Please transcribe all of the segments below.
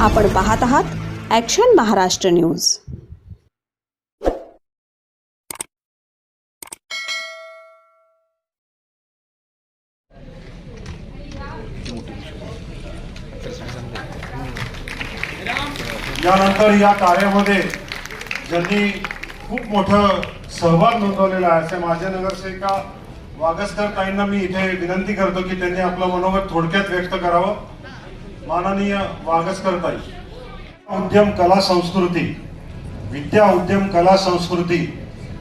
आपण पाहत आहात ॲक्शन महाराष्ट्र न्यूज यानंतर या कार्यामध्ये ज्यांनी खूप मोठं सहभाग नोंदवलेला आहे असे माझे नगरसेविका वागसकर ताईंना मी इथे विनंती करतो की त्यांनी आपलं मनोगत थोडक्यात व्यक्त करावं. माननीय वागसकर ताई उद्यम कला संस्कृती विद्या उद्यम कला संस्कृती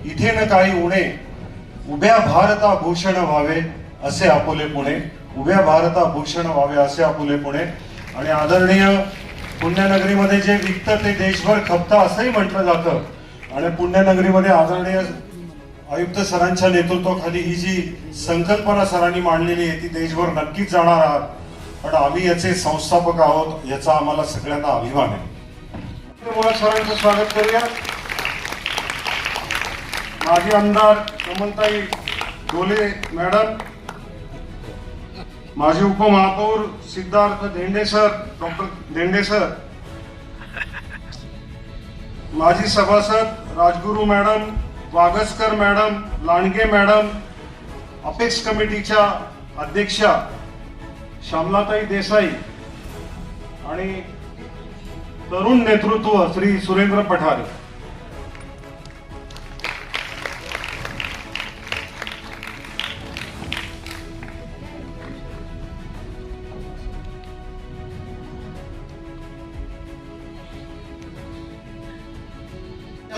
इथे न काही उणे उभ्या भारता भूषण व्हावे असे आपुले पुणे उभ्या भारता भूषण व्हावे असे आपुले पुणे. आणि आदरणीय पुण्यनगरीमध्ये जे विकतं ते देशभर खपतं असंही म्हटलं जातं. आणि पुण्यनगरीमध्ये आदरणीय आयुक्त सरांच्या नेतृत्वाखाली ही जी संकल्पना सरांनी मांडलेली आहे ती देशभर नक्कीच जाणार आहात. पण आम्ही याचे संस्थापक आहोत याचा आम्हाला सगळ्यांना अभिमान आहे. मुळात सरांचं स्वागत करूया. माजी आमदार कमलताई डोले मॅडम माजी उपमहापौर Siddharth Dhende sir doctor Dhende sir माजी सभासद Rajguru madam Wagaskar madam Landge madam apex कमिटीच्या अध्यक्षा श्यामलाताई देसाई आणि तरुण नेतृत्व श्री सुरेंद्र पठारे.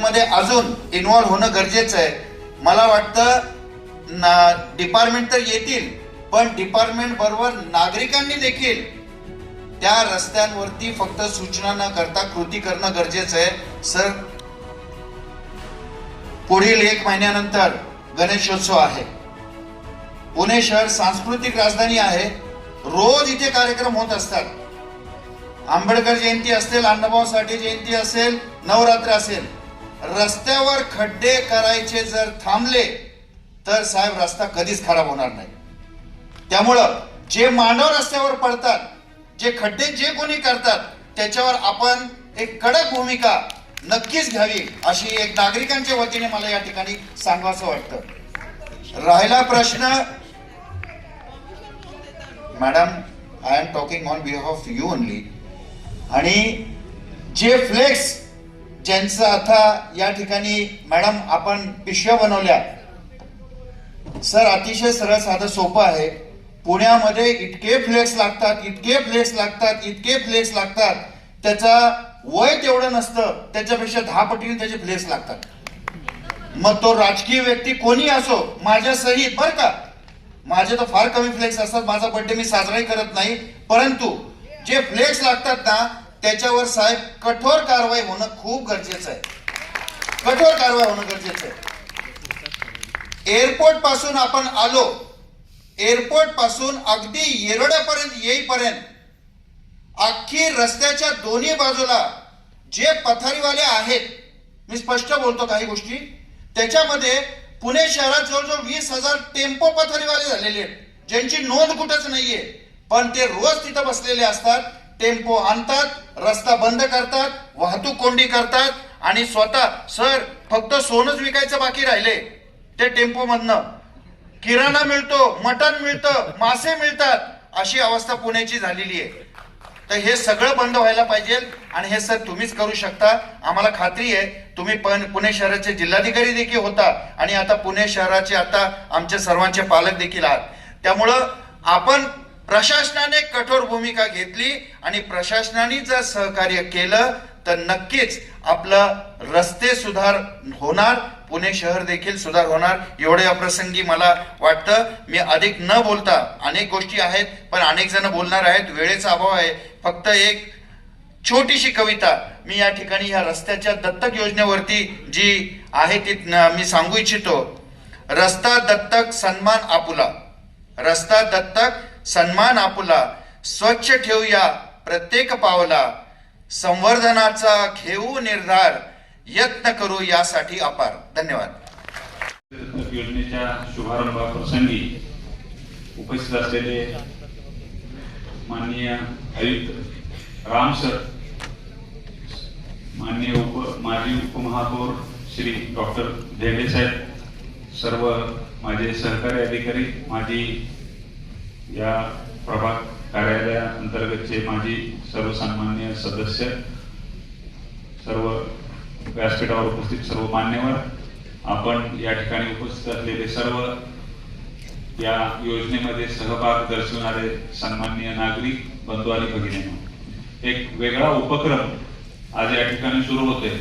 मध्ये अजून इन्व्हॉल्व होणं गरजेचं आहे. मला वाटतं ना डिपार्टमेंट तर येतील पण डिपार्टमेंट बरोबर नागरिकांनी देखील त्या रस्त्यांवरती फक्त सूचना न करता कृती करणं गरजेचं आहे. सर पुढील एक महिन्यानंतर गणेशोत्सव आहे. पुणे शहर सांस्कृतिक राजधानी आहे. रोज इथे कार्यक्रम होत असतात. आंबेडकर जयंती असेल अण्णाभाऊ साठे जयंती असेल नवरात्र असेल रस्त्यावर खड्डे करायचे जर थांबले तर साहेब रस्ता कधीच खराब होणार नाही. त्यामुळं जे मानव रस्त्यावर पडतात जे खड्डे जे कोणी करतात त्याच्यावर आपण एक कडक भूमिका नक्कीच घ्यावी अशी एक नागरिकांच्या वतीने मला या ठिकाणी सांगावंसं वाटतं. राहिला प्रश्न. Madam I am talking on behalf of you only आणि जे फ्लेक्स ज्यांचं आता या ठिकाणी मॅडम आपण पिशव्या बनवल्या. सर अतिशय सरळ साधं सोपं आहे. पुण्यामध्ये इतके फ्लेक्स लागतात इतके फ्लेक्स लागतात इतके फ्लेक्स लागतात. त्याचा वय तेवढं नसतं. त्याच्यापेक्षा दहा पटीने त्याचे फ्लेक्स लागतात. मग तो राजकीय व्यक्ती कोणी असो माझ्या सहित बर का? माझे तर फार कमी फ्लेक्स असतात. माझा बर्थडे मी साजराही करत नाही. परंतु जे फ्लेक्स लागतात ना त्याच्यावर साहेब कठोर कारवाई होणं खूप गरजेचं आहे. कठोर कारवाई होणं गरजेचं आहे. एअरपोर्टपासून आपण आलो एअरपोर्टपासून अगदी येरोड्यापर्यंत येईपर्यंत अख्खी रस्त्याच्या दोन्ही बाजूला जे पथारीवाले आहेत मी स्पष्ट बोलतो काही गोष्टी त्याच्यामध्ये पुणे शहरात जवळजवळ वीस हजार टेम्पो पथारीवाले झालेले आहेत ज्यांची नोंद कुठंच नाहीये. पण ते रोज तिथं बसलेले असतात टेम्पो आणतात रस्ता बंद करतात वाहतूक कोंडी करतात आणि स्वतः सर फक्त सोनच विकायचं बाकी राहिले ते टेम्पो मधनं किराणा मिळतो मटण मिळतं मासे मिळतात अशी अवस्था पुण्याची झालेली आहे. तर हे सगळं बंद व्हायला पाहिजे आणि हे सर तुम्हीच करू शकता. आम्हाला खात्री आहे तुम्ही पण पुणे शहराचे जिल्हाधिकारी देखील होता आणि आता पुणे शहराचे आता आमचे सर्वांचे पालक देखील आहात. त्यामुळं आपण प्रशासनाने कठोर भूमिका घेतली आणि प्रशासनाने जर सहकार्य केलं तर नक्कीच आपलं रस्ते सुधार होणार पुणे शहर देखील सुधार होणार एवढे या प्रसंगी मला वाटतं. मी अधिक न बोलता अनेक गोष्टी आहेत पण अनेक जण बोलणार आहेत. वेळेचा अभाव आहे. फक्त एक छोटीशी कविता मी या ठिकाणी या रस्त्याच्या दत्तक योजनेवरती जी आहे ती मी सांगू इच्छितो. रस्ता दत्तक सन्मान आपुला. रस्ता दत्तक सन्मान आपुला. स्वच्छ ठेवूया प्रत्येक पावला. संवर्धनाचा घेऊ निर्धार. यत्न करू यासाठी अपार धन्यवाद. योजनेच्या शुभारंभाप्रसंगी उपस्थित असलेले माननीय आयुक्त राम सर माननीय उप माजी उपमहापौर श्री डॉक्टर देवे साहेब सर्व माझे सहकारी अधिकारी माझी या प्रभाग कार्यालया अंतर्गतचे माझी सर्वसामान्य सदस्य सर्व व्यासपीठावर उपस्थित सर्व मान्यवर आपण या ठिकाणी उपस्थित असलेले सर्व या योजनेमध्ये सहभाग दर्शवणारे सन्माननीय नागरिक बंधू आणि भगिनी एक वेगळा उपक्रम आज या ठिकाणी सुरू होतोय.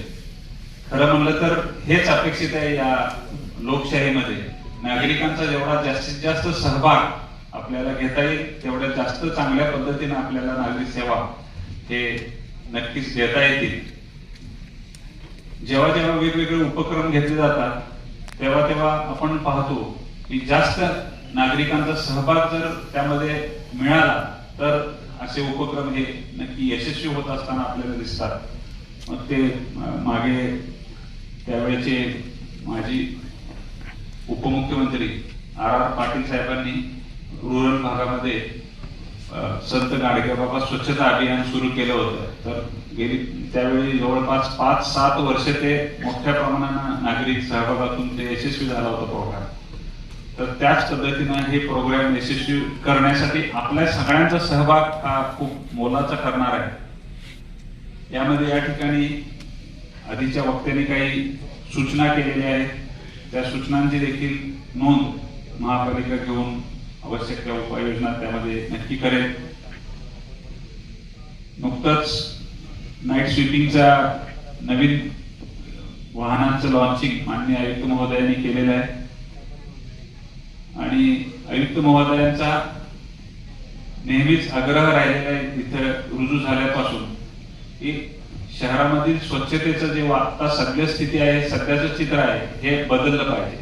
खरं म्हणलं तर हेच अपेक्षित आहे या लोकशाहीमध्ये. नागरिकांचा जेवढा जास्तीत जास्त सहभाग आपल्याला घेता येईल तेवढ्या जास्त चांगल्या पद्धतीने आपल्याला नागरिक सेवा हे नक्कीच देता येतील. जेव्हा जेव्हा वेगवेगळे उपक्रम घेतले जातात तेव्हा तेव्हा आपण पाहतो की जास्त नागरिकांचा सहभाग जर त्यामध्ये मिळाला तर असे उपक्रम हे नक्की यशस्वी होत असताना आपल्याला दिसतात. मग ते मागे त्यावेळेचे माजी उपमुख्यमंत्री आर आर पाटील साहेबांनी रुरल भागामध्ये संत गाडगेबाबा स्वच्छता अभियान सुरू केलं होतं. तर गेली त्यावेळी जवळपास पाच सात वर्ष ते मोठ्या प्रमाणानं नागरिक सहभागातून ते यशस्वी झाला होता प्रोग्राम तर त्याच पद्धतीनं हे प्रोग्राम यशस्वी करण्यासाठी आपल्या सगळ्यांचा सहभाग हा खूप मोलाचा ठरणार आहे. यामध्ये या ठिकाणी आधीच्या वक्त्यांनी काही सूचना केलेल्या आहेत. त्या सूचनांची देखील नोंद महापालिका घेऊन आवश्यक त्या उपाययोजना त्यामध्ये नक्की करेल. नुकतंच नाईट स्वीपिंगचा नवीन वाहनांचं लॉन्चिंग माननीय आयुक्त महोदयांनी केलेलं आहे. आणि आयुक्त महोदयांचा नेहमीच आग्रह राहिलेला आहे इथं रुजू झाल्यापासून. एक शहरामधील स्वच्छतेचं जे आता सध्या स्थिती आहे सध्याचं चित्र आहे हे बदललं पाहिजे.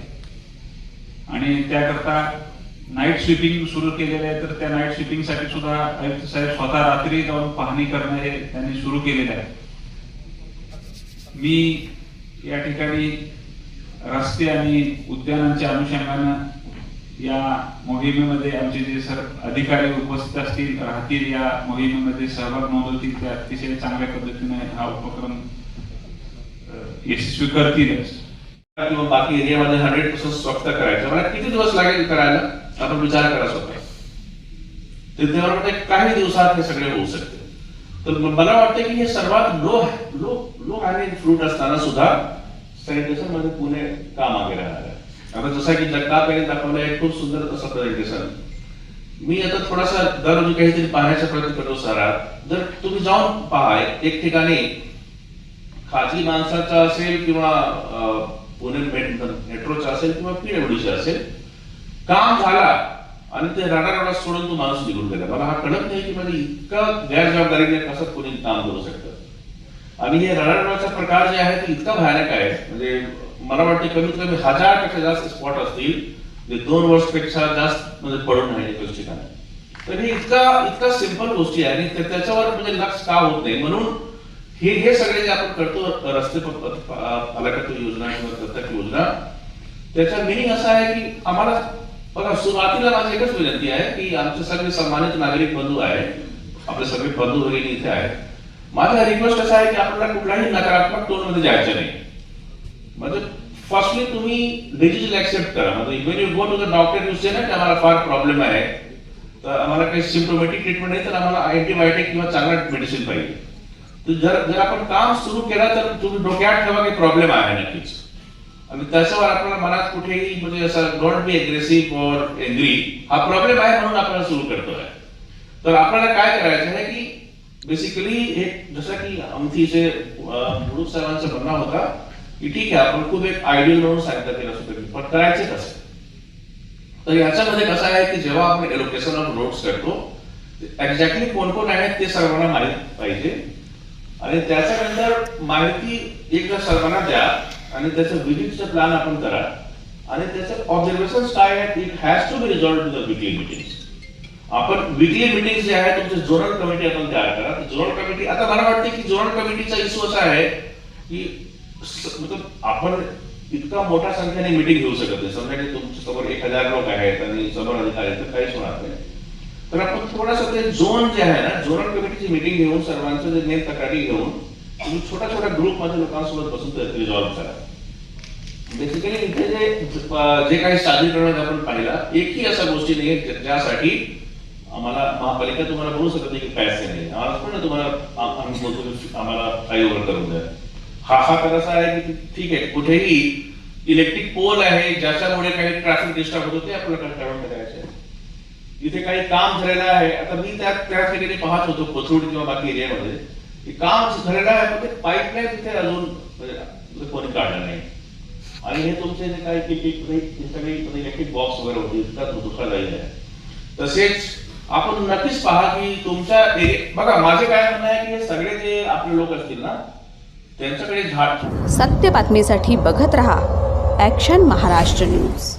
आणि त्याकरता नाईट स्वीपिंग सुरू केलेलं आहे तर त्या नाईट स्वीपिंगसाठी सुद्धा आयुक्त साहेब स्वतः रात्री जाऊन पाहणी करणं हे त्यांनी सुरू केलेलं आहे. मी या ठिकाणी रस्ते आणि उद्यानांच्या अनुषंगानं या मोहिमेमध्ये आमचे जे सर अधिकारी उपस्थित असतील राहतील या मोहिमेमध्ये सहभाग नोंदवतील ते अतिशय चांगल्या पद्धतीने हा उपक्रम यशस्वी करतीलच. किंवा बाकी एरियामध्ये हंड्रेड पर्सेंट स्वच्छ करायचं. मला किती दिवस लागेल करायला? आपण विचार करा स्वतः. तर वाटतं काही दिवसात हे सगळे होऊ शकते. तर मला वाटतं की हे सर्वात low low low hanging fruit असताना सुद्धा सॅनिटेशनमध्ये पुणे काम मागे राहणार आहे? आता जसं की जगताप यांनी दाखवलं आहे खूप सुंदर असं प्रेझेंटेशन मी आता थोडासा दररोज म्हणजे काहीतरी पाहण्याचा प्रयत्न करतो सरात जर तुम्ही जाऊन पहा एक ठिकाणी खाजगी माणसाचा असेल किंवा पुणे मेट्रोचा असेल किंवा पीडब्ल्यूचा असेल काम झाला आणि ते रडारडा सोडून तो माणूस निघून गेला. मला हा कळत नाही की म्हणजे इतकं गैरजबाबदारीने कसं कोणी काम करू शकतं. आणि हे रडारडाचा प्रकार जे आहे ते इतका भयानक आहे. म्हणजे मला वाटते कमीत कमी हजारपेक्षा जास्त स्पॉट असतील. जे दोन वर्षपेक्षा जास्त म्हणजे पडून राहिले एकाच ठिकाणी. तर हे इतका इतका सिंपल गोष्टी आहे आणि त्याच्यावर म्हणजे लक्ष का होत नाही? म्हणून हे हे सगळे जे आपण करतो रस्ते पालकत्व योजना किंवा दत्तक योजना त्याचा मिनिंग असा आहे की आम्हाला बघा सुरुवातीला माझी एकच विनंती आहे की आमचे सगळे सन्मानित नागरिक बंधू आहेत आपले सगळे बंधू वगैरे इथे आहेत. माझा रिक्वेस्ट असा आहे की आपल्याला कुठलाही नकारात्मक टोनमध्ये जायचं नाही. म्हणजे फर्स्टली तुम्ही डिजिटल ऍक्सेप्ट करा. म्हणजे even you go to the doctor you say ना की आम्हाला फार प्रॉब्लेम आहे. तर आम्हाला काही सिम्टोमॅटिक ट्रीटमेंट नाही तर आम्हाला अँटीबायोटिक किंवा चांगला मेडिसिन पाहिजे. तर जर जर आपण काम सुरू केलं तर तुम्ही डोक्यात ठेवा काही प्रॉब्लेम आहे नक्कीच. त्याच्यावर आपल्याला मनात कुठेही म्हणजे असं डोंट बी अग्रेसिव्ह और एग्री हा प्रॉब्लेम आहे म्हणून आपण सुरू करतोय. तर आपल्याला काय करायचं आहे की बेसिकली एक जसं की अमथीचे मुरुड साहेबांचं म्हणणं होता की ठीक आहे आपण खूप एक आयडियल म्हणून सांगितलं केलं असतो पण करायचे कसं? तर याच्यामध्ये कसं आहे की जेव्हा आपण एलोकेशन ऑफ रोड्स करतो एक्झॅक्टली कोण कोण आहेत ते सर्वांना माहीत पाहिजे. आणि त्याच्यानंतर माहिती एकदा सर्वांना द्या आणि त्याचं विजिटचं प्लॅन आपण करा. आणि त्याचं ऑब्झर्वेशन काय आहेत it has to be resolve to the weekly meeting आपण विकली मिटिंग जे आहे तुमचे झोनल कमिटी आपण तयार करा. झोनल कमिटी आता मला वाटते की झोनल कमिटीचा इश्यू असा आहे की मतलब आपण इतका मोठ्या संख्येने मिटिंग घेऊ शकत नाही. समजा की तुमच्यासमोर एक हजार लोक आहेत आणि समोर अधिकारी आहेत तर काहीच होणार नाही. तर आपण थोडंसं ते झोन जे आहे ना झोनल कमिटीची मिटिंग घेऊन सर्वांचं जे नेम तक्रारी घेऊन तुम्ही छोट्या छोट्या ग्रुपमध्ये लोकांसोबत बसून ते रिझॉल्व्ह करा. बेसिकली इथे जे जे काही सादरीकरण आपण पाहिलं एकही अशा गोष्टी नाही ज्यासाठी आम्हाला महापालिका तुम्हाला बोलू शकत नाही की पैसे नाही आम्हाला पण तुम्हाला आम्ही बोलतो आम्हाला फ्लायओव्हर करून द्या. हा हा करायचा असा आहे की ठीक आहे कुठेही इलेक्ट्रिक पोल आहे ज्याच्यामुळे काही ट्रॅफिक डिस्टर्ब होतो ते आपल्याला काढून करायचे इथे काही काम झालेलं आहे आता मी त्या त्या ठिकाणी पाहत होतो कोथरूड किंवा बाकी एरियामध्ये. काम झालेलं आहे पण ते पाईपलाईन तिथे अजून म्हणजे, कोणी काढलं नाही. आणि हे तुमचे जे काय किती सगळे इलेक्ट्रिक बॉक्स वगैरे होते दुसरा लाईन आहे तसेच आपण नक्कीच पहा की तुमच्या बघा माझे काय म्हणणं आहे की हे सगळे जे आपले लोक असतील ना त्यांच्याकडे झाड सत्य बातमीसाठी बघत रहा ॲक्शन महाराष्ट्र न्यूज